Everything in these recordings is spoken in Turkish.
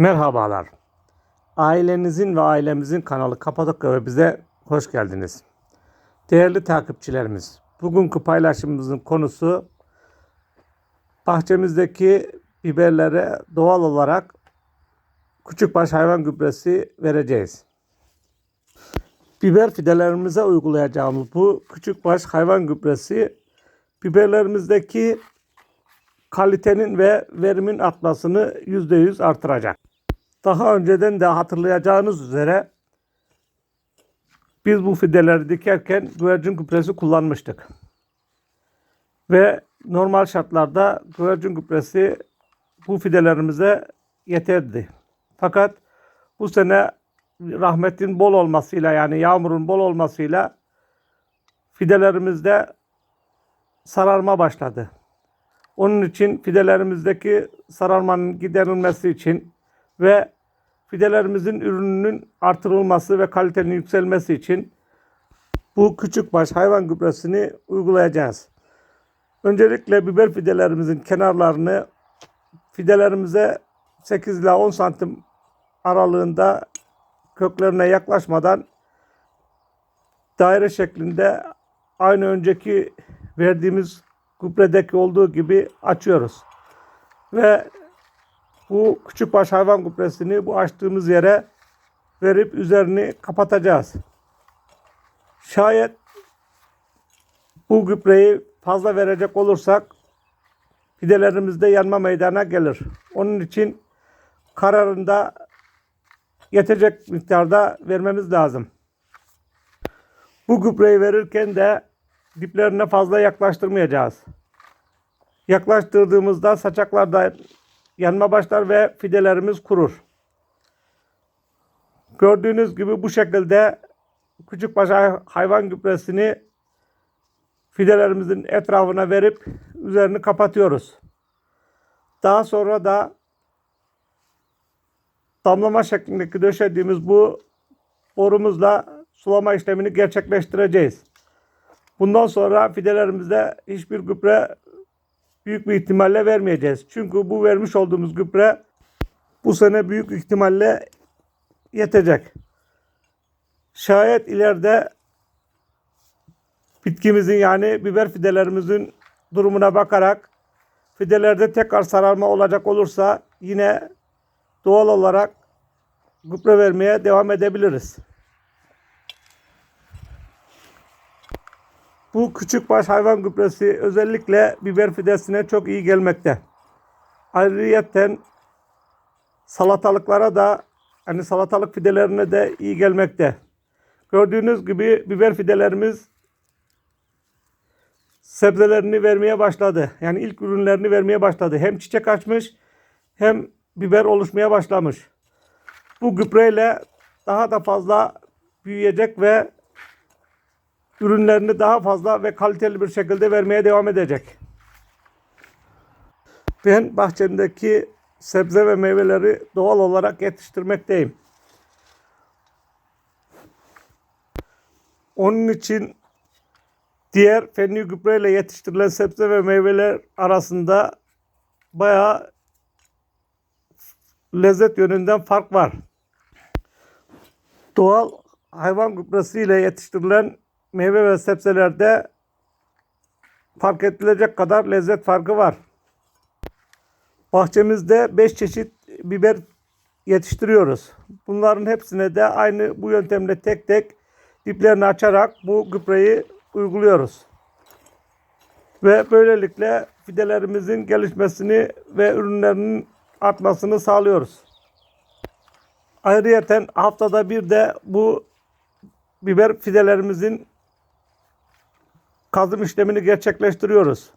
Merhabalar. Ailenizin ve ailemizin kanalı Kapadokya ve bize hoş geldiniz. Değerli takipçilerimiz, bugünkü paylaşımımızın konusu bahçemizdeki biberlere doğal olarak küçükbaş hayvan gübresi vereceğiz. Biber fidelerimize uygulayacağımız bu küçükbaş hayvan gübresi biberlerimizdeki kalitenin ve verimin artmasını %100 artıracak. Daha önceden de hatırlayacağınız üzere biz bu fideleri dikerken güvercin gübresi kullanmıştık. Ve normal şartlarda güvercin gübresi bu fidelerimize yeterdi. Fakat bu sene rahmetin bol olmasıyla yani yağmurun bol olmasıyla fidelerimizde sararma başladı. Onun için fidelerimizdeki sararmanın giderilmesi için ve fidelerimizin ürününün artırılması ve kalitenin yükselmesi için bu küçükbaş hayvan gübresini uygulayacağız. Öncelikle biber fidelerimizin kenarlarını fidelerimize 8 ila 10 santim aralığında köklerine yaklaşmadan daire şeklinde aynı önceki verdiğimiz gübredeki olduğu gibi açıyoruz. Ve bu küçükbaş hayvan gübresini bu açtığımız yere verip üzerini kapatacağız. Şayet bu gübreyi fazla verecek olursak fidelerimizde yanma meydana gelir. Onun için kararında yetecek miktarda vermemiz lazım. Bu gübreyi verirken de diplerine fazla yaklaştırmayacağız. Yaklaştırdığımızda saçaklarda yanma başlar ve fidelerimiz kurur. Gördüğünüz gibi bu şekilde küçükbaş hay- hayvan gübresini fidelerimizin etrafına verip üzerini kapatıyoruz. Daha sonra da damlama şeklindeki döşediğimiz bu borumuzla sulama işlemini gerçekleştireceğiz. Bundan sonra fidelerimizde hiçbir gübre büyük bir ihtimalle vermeyeceğiz. Çünkü bu vermiş olduğumuz gübre bu sene büyük ihtimalle yetecek. Şayet ileride bitkimizin yani biber fidelerimizin durumuna bakarak fidelerde tekrar sararma olacak olursa yine doğal olarak gübre vermeye devam edebiliriz. Bu küçükbaş hayvan gübresi özellikle biber fidesine çok iyi gelmekte. Ayrıyeten salatalıklara da hani salatalık fidelerine de iyi gelmekte. Gördüğünüz gibi biber fidelerimiz sebzelerini vermeye başladı. Yani ilk ürünlerini vermeye başladı. Hem çiçek açmış hem biber oluşmaya başlamış. Bu gübreyle daha da fazla büyüyecek ve ürünlerini daha fazla ve kaliteli bir şekilde vermeye devam edecek. Ben bahçemdeki sebze ve meyveleri doğal olarak yetiştirmekteyim. Onun için diğer fenli gübreyle yetiştirilen sebze ve meyveler arasında bayağı lezzet yönünden fark var. Doğal hayvan gübresiyle yetiştirilen meyve ve sebzelerde fark edilecek kadar lezzet farkı var. Bahçemizde 5 çeşit biber yetiştiriyoruz. Bunların hepsine de aynı bu yöntemle tek tek diplerini açarak bu gübreyi uyguluyoruz. Ve böylelikle fidelerimizin gelişmesini ve ürünlerinin artmasını sağlıyoruz. Ayrıyeten haftada bir de bu biber fidelerimizin kazım işlemini gerçekleştiriyoruz.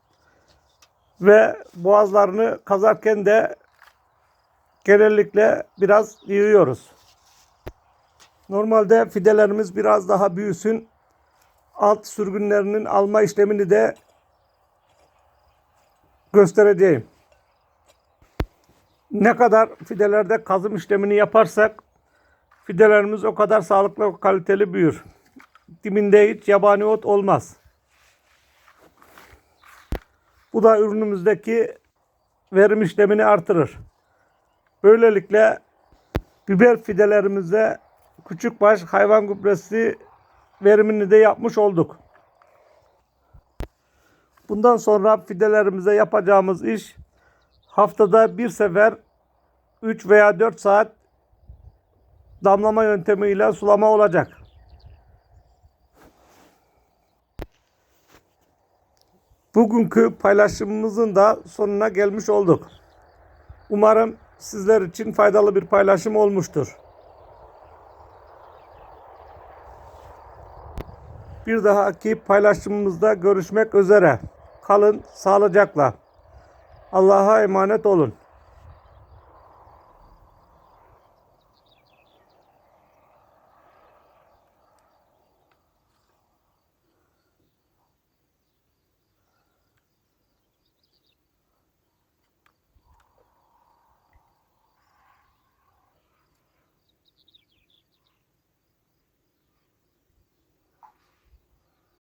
Ve boğazlarını kazarken de genellikle biraz yığıyoruz. Normalde fidelerimiz biraz daha büyüsün. Alt sürgünlerinin alma işlemini de göstereceğim. Ne kadar fidelerde kazım işlemini yaparsak fidelerimiz o kadar sağlıklı ve kaliteli büyür. Dibinde hiç yabani ot olmaz. Bu da ürünümüzdeki verim işlemini artırır. Böylelikle biber fidelerimize küçükbaş hayvan gübresi verimini de yapmış olduk. Bundan sonra fidelerimize yapacağımız iş haftada bir sefer 3 veya 4 saat damlama yöntemiyle sulama olacak. Bugünkü paylaşımımızın da sonuna gelmiş olduk. Umarım sizler için faydalı bir paylaşım olmuştur. Bir dahaki paylaşımımızda görüşmek üzere. Kalın sağlıcakla. Allah'a emanet olun.